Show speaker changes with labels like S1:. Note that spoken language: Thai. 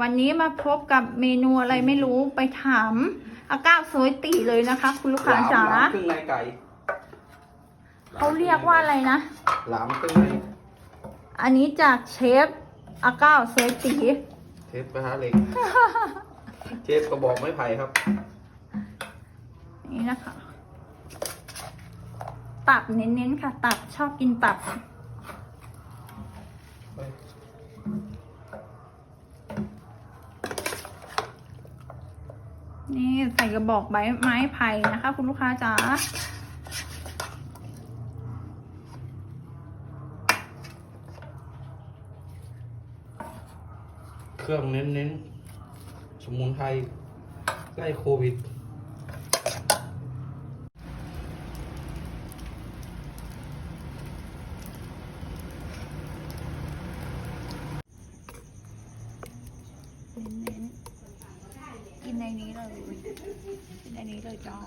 S1: วันนี้มาพบกับเมนูอะไรไม่รู้ไปถามอาก้าวสวยตีเลยนะคะ คุณลูกค้าจ๋า
S2: หลามครึ่งในไก่
S1: เขาเรียกว่าอะไรนะ
S2: หลามครึ่งใน
S1: อันนี้จากเชฟอาก้าวสวยตี
S2: เทปกระทะเหล็กเทปกระบอกไม้ไผ่ครับ
S1: นี่นะคะ ตับเน้นๆค่ะ ตับชอบกินตับ นี่ใส่กระบอกใบไม้ไผ่นะคะ คุณลูกค้าจ๋า
S2: เครื่องเน้นๆ สมุนไพรไล่โควิด
S1: เน้นๆกิ นในนี้เลยกินในนี้เลยจ้า